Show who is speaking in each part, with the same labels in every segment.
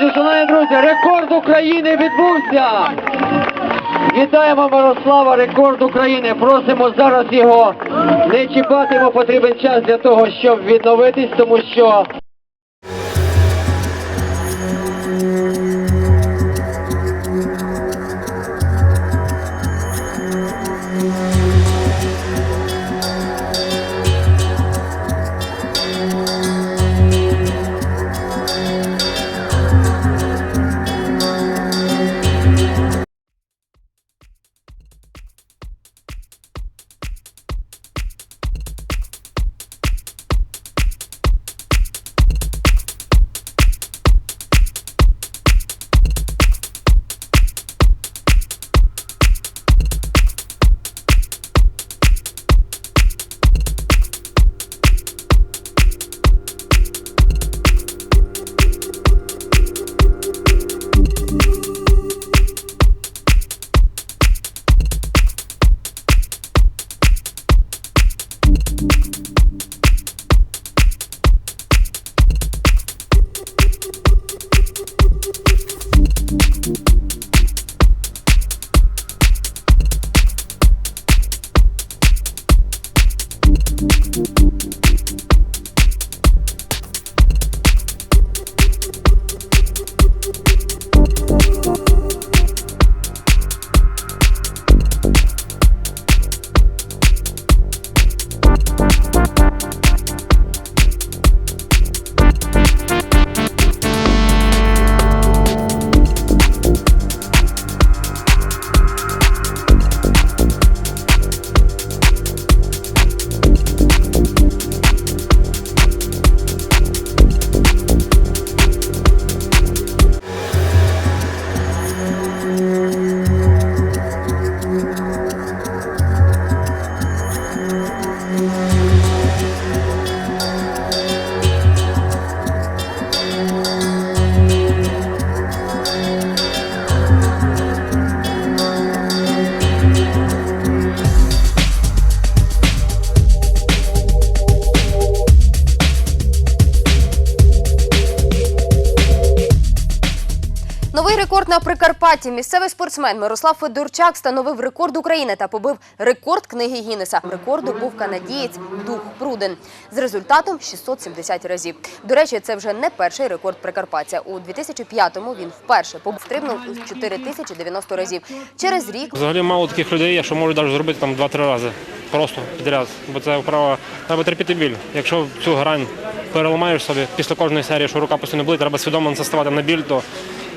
Speaker 1: Отже, шановні друзі, рекорд України відбувся. Вітаємо Мирослава, рекорд України. Просимо зараз його не чіпати, бо потрібен час для того, щоб відновитись, тому що
Speaker 2: Thank you. Рекорд на Прикарпатті. Місцевий спортсмен Мирослав Федорчак встановив рекорд України та побив рекорд книги Гіннеса. Рекорду був канадієць Дух Пруден з результатом 670 разів. До речі, це вже не перший рекорд Прикарпаття. У 2005-му він вперше стрибнув у 4090 разів. Через рік
Speaker 3: Взагалі мало таких людей, є, що можуть навіть зробити там 2-3 рази. Просто підряд. Бо це вправа, треба терпіти біль. Якщо цю грань переламаєш собі після кожної серії, що рука постійно болить, треба свідомо на це на біль, то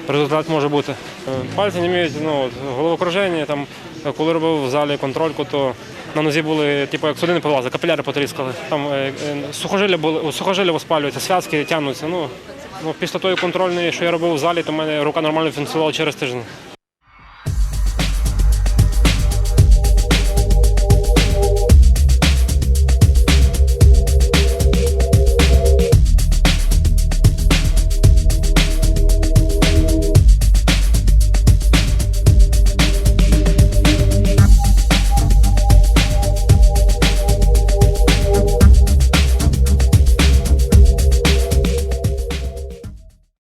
Speaker 3: результат може бути. Е, Пальці не мають ну, головокруження. Там, коли робив в залі контрольку, то на нозі були, типу, як судини полази, капіляри потріскали. Там е, е, сухожилля були, сухожилля воспалюються, зв'язки тягнуться. Ну, ну, після тої контрольної, що я робив в залі, то в мене рука нормально функціонувала через тиждень.